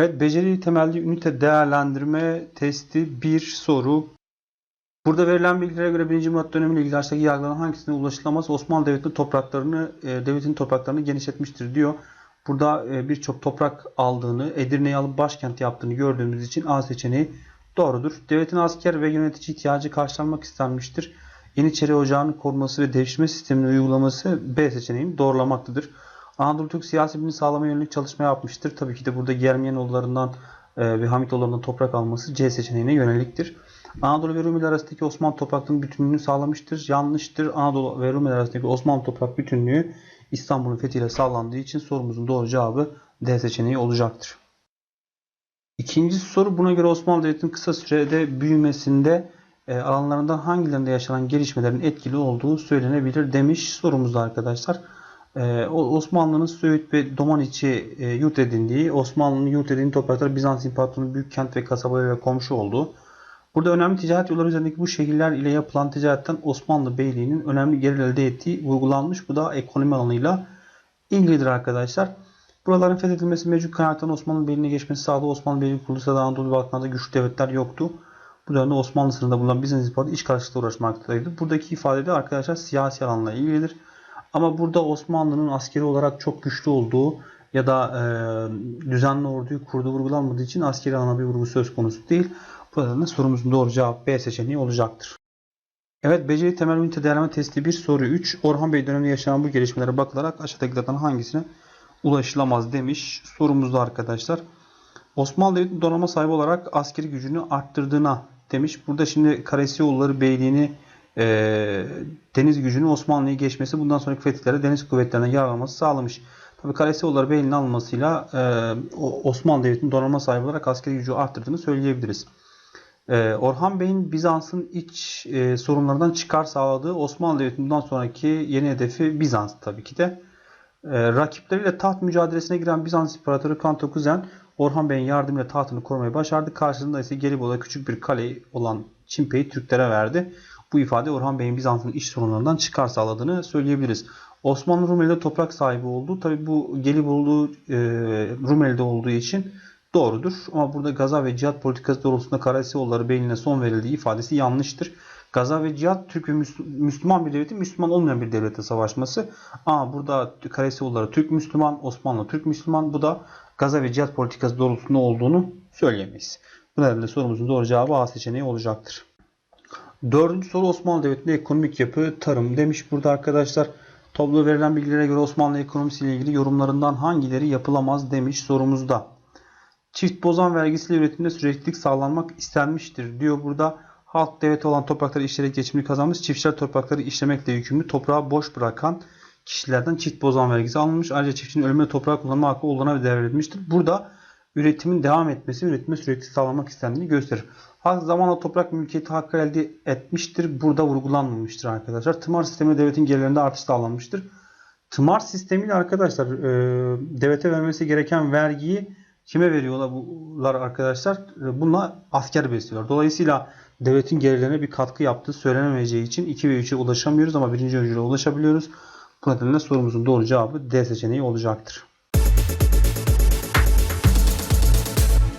Evet, beceri temelli ünite değerlendirme testi 1 soru. Burada verilen bilgilere göre 1. Murat dönemiyle ilgili aşağıdaki yargıların hangisine ulaşılamaz Osmanlı Devleti'nin topraklarını, e, devletin topraklarını genişletmiştir diyor. Burada e, birçok toprak aldığını, Edirne'yi alıp başkent yaptığını gördüğümüz için A seçeneği doğrudur. Devletin asker ve yönetici ihtiyacı karşılanmak istenmiştir. Yeniçeri Ocağı'nın korunması ve devşirme sisteminin uygulaması B seçeneğini doğrulamaktadır. Anadolu Türk siyasi bilimini sağlamaya yönelik çalışma yapmıştır. Tabii ki de burada Germiyanoğullarından e, ve Hamitoğullarından toprak alması C seçeneğine yöneliktir. Anadolu ve Rumeli arasındaki Osmanlı topraklarının bütünlüğünü sağlamıştır. Yanlıştır. Anadolu ve Rumeli arasındaki Osmanlı toprak bütünlüğü İstanbul'un fethiyle sağlandığı için sorumuzun doğru cevabı D seçeneği olacaktır. İkinci soru buna göre Osmanlı Devleti'nin kısa sürede büyümesinde e, alanlarından hangilerinde yaşanan gelişmelerin etkili olduğu söylenebilir demiş sorumuzda arkadaşlar. E, Osmanlı'nın Söğüt ve Domaniçi e, yurt edindiği, Osmanlı'nın yurt edindiği topraklar Bizans İmparatorluğu'nun büyük kent ve kasabalarıyla komşu olduğu, Burada önemli ticaret yolları üzerindeki bu şehirler ile yapılan ticaretten Osmanlı Beyliği'nin önemli gelir elde ettiği vurgulanmış. Bu da ekonomi alanıyla ilgilidir arkadaşlar. Buraların fethedilmesi mevcut kaynaktan Osmanlı Beyliği'ne geçmesi sağladı. Osmanlı Beyliği kurulursa da Anadolu Balkanlarda güçlü devletler yoktu. Bu dönemde Osmanlı sınırında bulunan Bizans İmparatorluğu iç karışıklıkla uğraşmaktaydı. Buradaki ifade de arkadaşlar siyasi alanla ilgilidir. Ama burada Osmanlı'nın askeri olarak çok güçlü olduğu ya da e, düzenli orduyu kurduğu vurgulanmadığı için askeri alana bir vurgu söz konusu değil. Burada da sorumuzun doğru cevabı B seçeneği olacaktır. Evet, beceri temel ünite değerleme testi 1 soru 3. Orhan Bey döneminde yaşanan bu gelişmelere bakılarak aşağıdakilerden hangisine ulaşılamaz demiş sorumuzda arkadaşlar. Osmanlı Devleti'nin donanma sahibi olarak askeri gücünü arttırdığına demiş. Burada şimdi Karasioğulları Beyliğini e, deniz gücünü Osmanlı'ya geçmesi bundan sonraki fethihlere deniz kuvvetlerinden yararlanması sağlamış. Tabii Karasioğulları Beyliği'nin alınmasıyla e, Osmanlı Devleti'nin donanma sahibi olarak askeri gücü arttırdığını söyleyebiliriz. Ee, Orhan Bey'in Bizans'ın iç e, sorunlarından çıkar sağladığı Osmanlı Devleti'nin bundan sonraki yeni hedefi Bizans tabii ki de. E, rakipleriyle taht mücadelesine giren Bizans İmparatoru Kanto Kuzen Orhan Bey'in yardımıyla tahtını korumayı başardı. Karşılığında ise Gelibolu'da küçük bir kale olan Çimpe'yi Türklere verdi. Bu ifade Orhan Bey'in Bizans'ın iç sorunlarından çıkar sağladığını söyleyebiliriz. Osmanlı Rumeli'de toprak sahibi oldu. Tabii bu Gelibolu e, Rumeli'de olduğu için doğrudur. Ama burada gaza ve cihat politikası doğrultusunda Karasioğulları Beyliğine son verildiği ifadesi yanlıştır. Gaza ve cihat Türk ve Müslüman bir devletin Müslüman olmayan bir devlete savaşması. Ama burada Karasioğulları Türk Müslüman, Osmanlı Türk Müslüman. Bu da gaza ve cihat politikası doğrultusunda olduğunu söyleyemeyiz. Bu nedenle sorumuzun doğru cevabı A seçeneği olacaktır. Dördüncü soru Osmanlı Devleti'nde ekonomik yapı, tarım demiş burada arkadaşlar. Tablo verilen bilgilere göre Osmanlı ekonomisiyle ilgili yorumlarından hangileri yapılamaz demiş sorumuzda. Çift bozan vergisiyle üretimde süreklilik sağlanmak istenmiştir diyor burada. Halk devleti olan toprakları işleyerek geçimini kazanmış. Çiftçiler toprakları işlemekle yükümlü. Toprağı boş bırakan kişilerden çift bozan vergisi alınmış. Ayrıca çiftçinin ölümüne toprak kullanma hakkı oğluna devredilmiştir. Burada üretimin devam etmesi, üretime sürekli sağlamak istendiğini gösterir. Halk zamanla toprak mülkiyeti hakkı elde etmiştir. Burada vurgulanmamıştır arkadaşlar. Tımar sistemi devletin gelirlerinde artış sağlanmıştır. Tımar sistemiyle arkadaşlar e, devlete vermesi gereken vergiyi kime veriyorlar arkadaşlar? Bununla asker besliyorlar. Dolayısıyla devletin gelirlerine bir katkı yaptığı söylenemeyeceği için 2 ve 3'e ulaşamıyoruz ama birinci öncüle ulaşabiliyoruz. Bu nedenle sorumuzun doğru cevabı D seçeneği olacaktır.